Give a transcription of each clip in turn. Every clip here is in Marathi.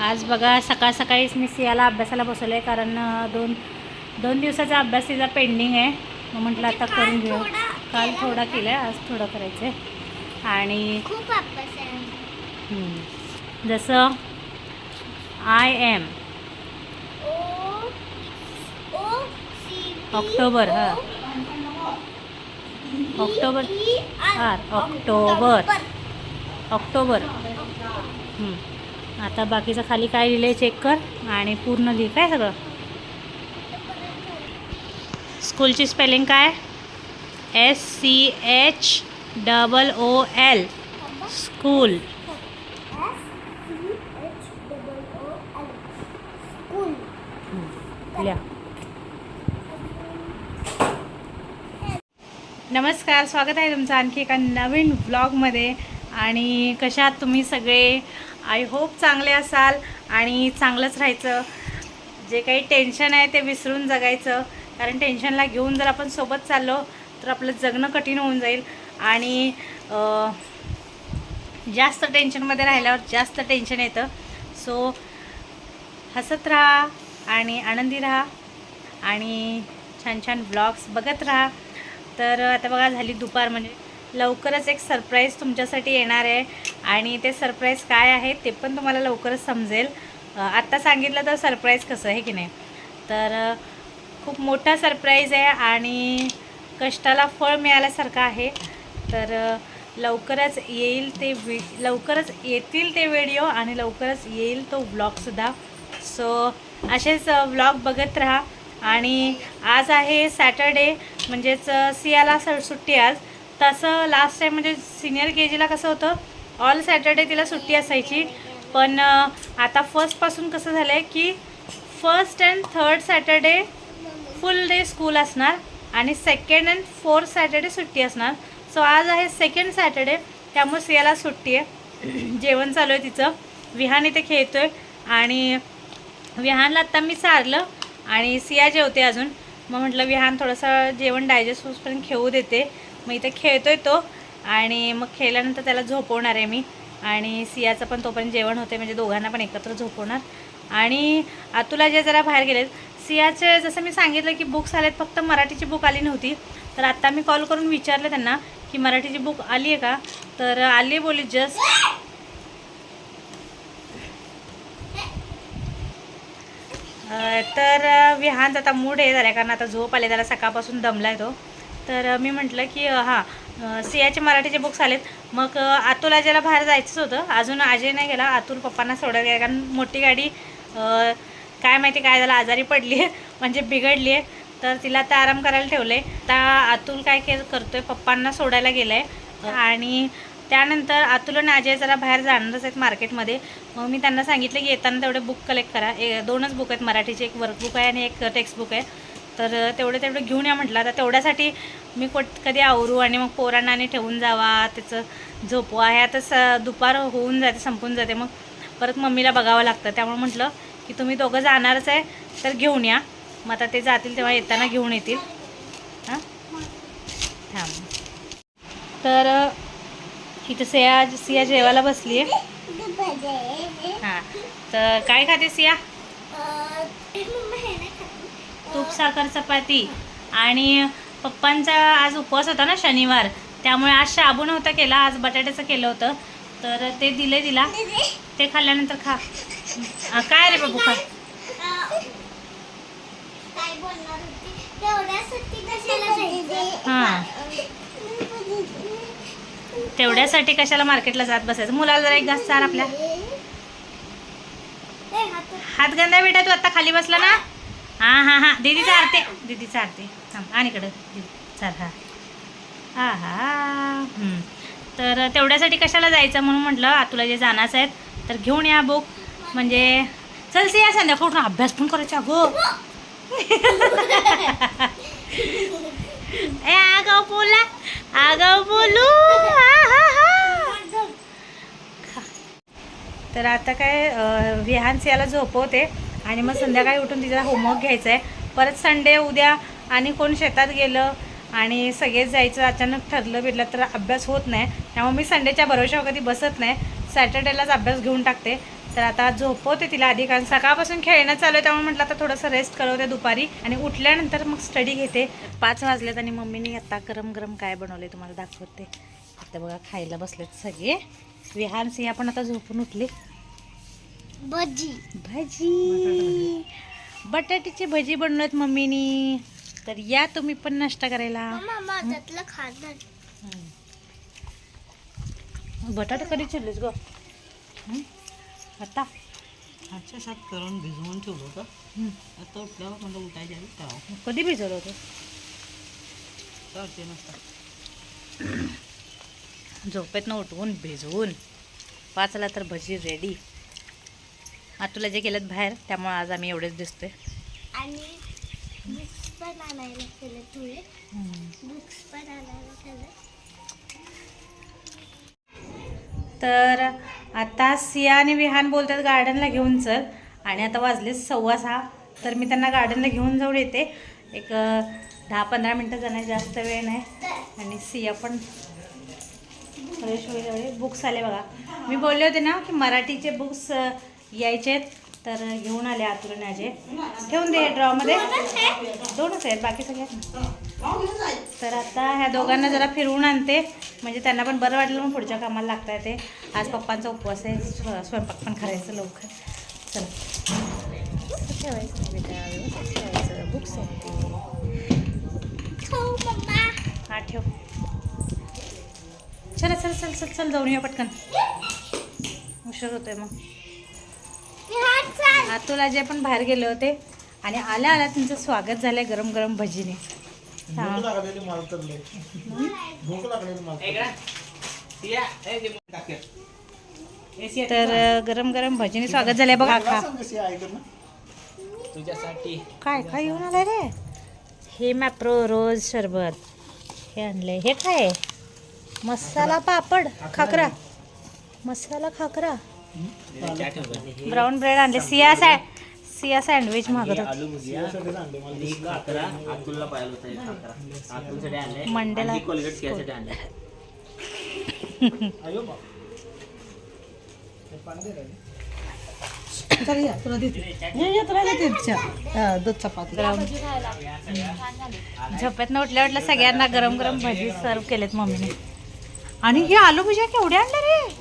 आज बघा सकाळ सकाळीच मी सियाला अभ्यासाला बसवलं आहे कारण दोन दोन दिवसाचा अभ्यास तिचा पेंडिंग आहे. मग म्हटलं आता करून घेऊ. काल थोडा केला आहे आज थोडं करायचं आहे आणि जसं आय एम ऑक्टोबर, हा. October R October. ऑक्टोबर. आता बाकीचं खाली काय लिहिलं आहे चेक कर आणि पूर्ण लिह काय सगळं? स्कूलची स्पेलिंग काय? S C H double O L school नमस्कार स्वागत आहे तुमचं आणखी एका नवीन व्लॉगमध्ये आणि कशा आहात तुम्ही सगळे? आय होप चांगले असाल आणि चांगलंच राहायचं. जे काही टेन्शन आहे ते विसरून जगायचं. कारण टेन्शनला घेऊन जर आपण सोबत चाललो तर आपलं जगणं कठीण होऊन जाईल. आणि जास्त टेन्शनमध्ये राहिल्यावर जास्त टेन्शन येतं. सो हसत राहा आणि आनंदी राहा. आणि छान छान ब्लॉग्स बघत राहा. तर आता बघा झाली दुपार म्हणजे लवकरच एक सरप्राईज तुमच्यासाठी येणार आहे. आणि ते सरप्राईज काय आहे ते पण तुम्हाला लवकरच समजेल. आत्ता सांगितलं तर सरप्राईज कसं आहे की नाही? तर खूप मोठा सरप्राईज आहे आणि कष्टाला फळ मिळाल्यासारखं आहे. तर लवकरच येईल ते वि लवकरच येतील ते व्हिडिओ आणि लवकरच येईल तो व्लॉगसुद्धा सो असेच व्लॉग बघत राहा. आणि आज आहे सॅटर्डे म्हणजेच सियाला स सुट्टी आज. तसं लास्ट टाईम म्हणजे सिनियर के जीला कसं होतं ऑल सॅटर्डे तिला सुट्टी असायची. पण आता फर्स्टपासून कसं झालं आहे की first and third Saturday full day school असणार आणि सेकंड अँड फोर्थ सॅटर्डे सुट्टी असणार. सो आज आहे सेकंड सॅटर्डे त्यामुळे सियाला सुट्टी आहे. जेवण चालू आहे तिचं. विहान इथे खेळतोय आणि विहानला आत्ता मी सारलं आणि सिया जेवते अजून. मग म्हटलं विहान थोडंसं जेवण डायजेस्ट होऊपर्यंत खेळू देते. मग इथे खेळतोय तो. आणि मग खेळल्यानंतर त्याला झोपवणार आहे मी. आणि सियाचं पण तोपर्यंत जेवण होते म्हणजे दोघांना पण एकत्र झोपवणार. आणि अतुला जे जरा बाहेर गेलेत सियाचे जसं मी सांगितलं की बुक्स आलेत फक्त मराठीची बुक आली नव्हती. तर आत्ता मी कॉल करून विचारलं त्यांना की मराठीची बुक आली आहे का? तर आली बोली जस्ट. तर विहान आता मूड आहे झाला कारण आता झोप आले त्याला सकाळपासून दमला आहे तो. तर मी म्हटलं की हां सियाचे मराठीचे बुक्स आलेत. मग अ, अतुल बाहेर जायचंच होतं अजून अजय नाही गेला. अतुल पप्पांना सोडायला गेला. कारण मोठी गाडी काय माहिती काय झालं आजारी पडली आहे. म्हणजे बिघडली आहे. तर तिला आता आराम करायला ठेवलं आहे आता अतुल काय के करतोय पप्पांना सोडायला गेलं आहे आणि त्यानंतर अतुल आणि अजय जरा बाहेर जाणारच आहेत मार्केटमध्ये. मग मी त्यांना सांगितलं की येताना तेवढे बुक कलेक्ट करा. ए दोनच बुक आहेत मराठीचे. एक वर्कबुक आहे आणि एक टेक्स्टबुक आहे. तर तेवढं तेवढं घेऊन या म्हटलं. आता तेवढ्यासाठी मी कोट कधी आवरू आणि मग पोरांना आणि ठेवून जावा त्याचं झोपवा हे आता स दुपार होऊन जाते संपून जाते. मग परत मम्मीला बघावं लागतं. त्यामुळे म्हटलं की तुम्ही दोघं जाणारच आहे तर घेऊन या. मग आता ते जातील तेव्हा येताना घेऊन येतील. हां? थांब. तर इथं सिया सिया जेवायला बसली आहे हां. तर काय खाते सिया? तूप साखर चपाती. आणि पप्पांचा आज उपवास होता ना शनिवार त्यामुळे आज शाबू नव्हता केला आज बटाट्याचं केलं होतं. तर ते दिले तिला. ते खाल्ल्यानंतर खा. काय रे बाबू खा. तेवढ्यासाठी कशाला हां. तेवढ्यासाठी कशाला मार्केटला जात बसायचं? मुलाला जरा एक घास चार आपल्या. हात- गंदा बेटा तू आत्ता खाली बसला ना? हां हां हां. दीदी चारते. दीदी चारते. थांब. आणि इकडं. दीदी चाल हां. हां हां. तर तेवढ्यासाठी कशाला जायचं म्हणून म्हटलं आतुला जे जाणारच आहेत तर घेऊन या बुक. म्हणजे चलते या संध्याकाळ उठून अभ्यास पण करायचा गो ए आगाव बोला. आगाव बोलू तर आता काय अं, याला झोपवते. आणि मग संध्याकाळी उठून तिचा होमवर्क घ्यायचा आहे परत संडे उद्या आणि कोण शेतात गेलं आणि सगळेच जायचं अचानक ठरलं भेटलं तर अभ्यास होत नाही. त्यामुळे मी संडेच्या भरोशावर कधी बसत नाही. सॅटर्डेलाच अभ्यास घेऊन टाकते. तर आता झोपवते तिला आधी कारण सकाळपासून खेळणं चालू आहे त्यामुळे म्हटलं आता थोडंसं रेस्ट करवते दुपारी. आणि उठल्यानंतर मग स्टडी घेते. पाच वाजलेत आणि मम्मीने आता गरम गरम काय बनवले तुम्हाला दाखवते. आता बघा खायला बसलेत सगळे. विहान सिंह पण आता झोपून उठले. भजी. भाजी. बटाट्याची भजी बनवत मम्मीनी. तर या तुम्ही पण नाश्ता करायला. बटाटे कधी चिरलीस ग? हं? आता? अच्छा सात करून भिजवून ठेवलं होतं. हं. आता उठल्यावर म्हणलं उठायच्या आधी करावं कधी भिजवलं होतं? चालते नसतं झोपेतनं उठवून भिजवून. पाचला तर भजी रेडी आतुला जे केलं बाहेर त्यामुळे आज आम्ही एवढेच दिसतोय. आणि बुक्स पण आणायला केलं थोडे. बुक्स पण आणायला केलं तर आता सिया आणि विहान बोलतात गार्डनला घेऊन चल. आणि आता वाजले सव्वा सहा. तर मी त्यांना गार्डनला घेऊन जाऊन येते. एक दहा पंधरा मिनटं जाणार जास्त वेळ नाही. आणि सिया पण फ्रेश वगैरे बुक्स आले बघा. मी बोलले होते ना की मराठीचे बुक्स यायचे आहेत. तर घेऊन आले आतुरून आजे. ठेवून दे ड्रॉमध्ये. दोनच आहेत बाकी सगळे. तर आता ह्या दोघांना जरा फिरवून आणते. म्हणजे त्यांना पण बरं वाटलं मग पुढच्या कामाला लागता येते. आज पप्पांचा उपवास आहे. स्व- स्वयंपाक पण करायचं लवकर. चला. ठेवायचं बेटा ठेवायचं बुक्स हा ठेव. चला चल चल चल चल जाऊन येऊ पटकन. उशीर होतोय मग. आतुला जे पण बाहेर गेले होते आणि आल्या आल्या त्यांचं स्वागत झालंय गरम गरम भजीने. भूक लागलेली मला तर गरम गरम भजीने स्वागत झालंय बघा खा. तुझ्यासाठी. काय काय येऊन आलंय रे? हे मॅप्रो रोज सरबत हे आणलंय. हे काय मसाला पापड. खाकरा. मसाला खाकरा. ब्राऊन ब्रेड आणले. सिया सँड सिया सँडविच मागत होते. मंडेला. बा. झोपेतनं उठल्या उठल्या सगळ्यांना गरम गरम भजी सर्व केलेत मम्मीने. आणि हे आलू भुजिया केवढे आणले रे?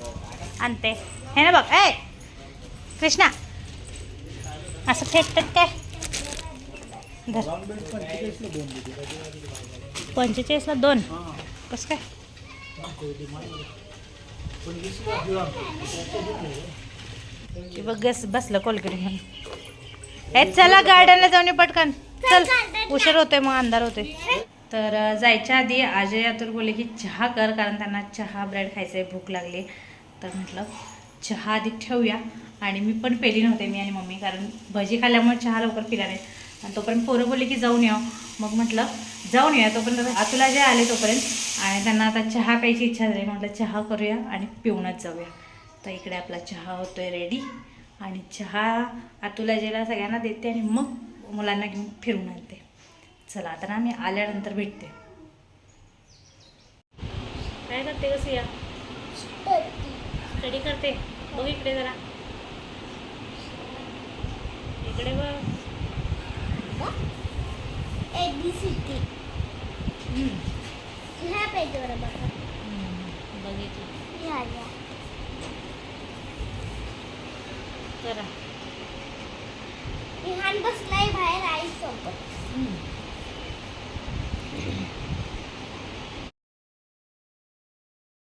आणते. हे ना बघ ऐ! कृष्णा असं फेकतात काय? धर. पंचेचाळीसला दोन. कसं काय? बघ गस बसलं कोलकडे घेऊन हे चला गार्डनला जाऊन ये पटकन. चल उशीर होतोय मग अंधार होतोय. तर जायच्या आधी अजय आतुर बोलले की चहा कर कारण त्यांना चहा ब्रेड खायचं आहे भूक लागली. तर म्हटलं चहा आधी ठेवूया. आणि मी पण पेली नव्हते मी आणि मम्मी कारण भजी खाल्ल्यामुळे चहा लवकर पिला नाही. आणि तोपर्यंत पोरं बोलले की जाऊन या. मग म्हटलं जाऊन या. तोपर्यंत आतुला जे आले तोपर्यंत. आणि त्यांना आता चहा प्यायची इच्छा झाली. म्हटलं चहा करूया आणि पिऊनच जाऊया. तर इकडे आपला चहा होतोय रेडी आणि चहा आतुला जेला सगळ्यांना देते आणि मग मुलांना घेऊन फिरून आणते. चला आता ना मी आल्यानंतर भेटते. काय करते कसं या स्टडी करते. बघ इकडे जरा. इकडे बघ. एबीसीटी बघा. बघितलं करा बसलाय बाहेर आई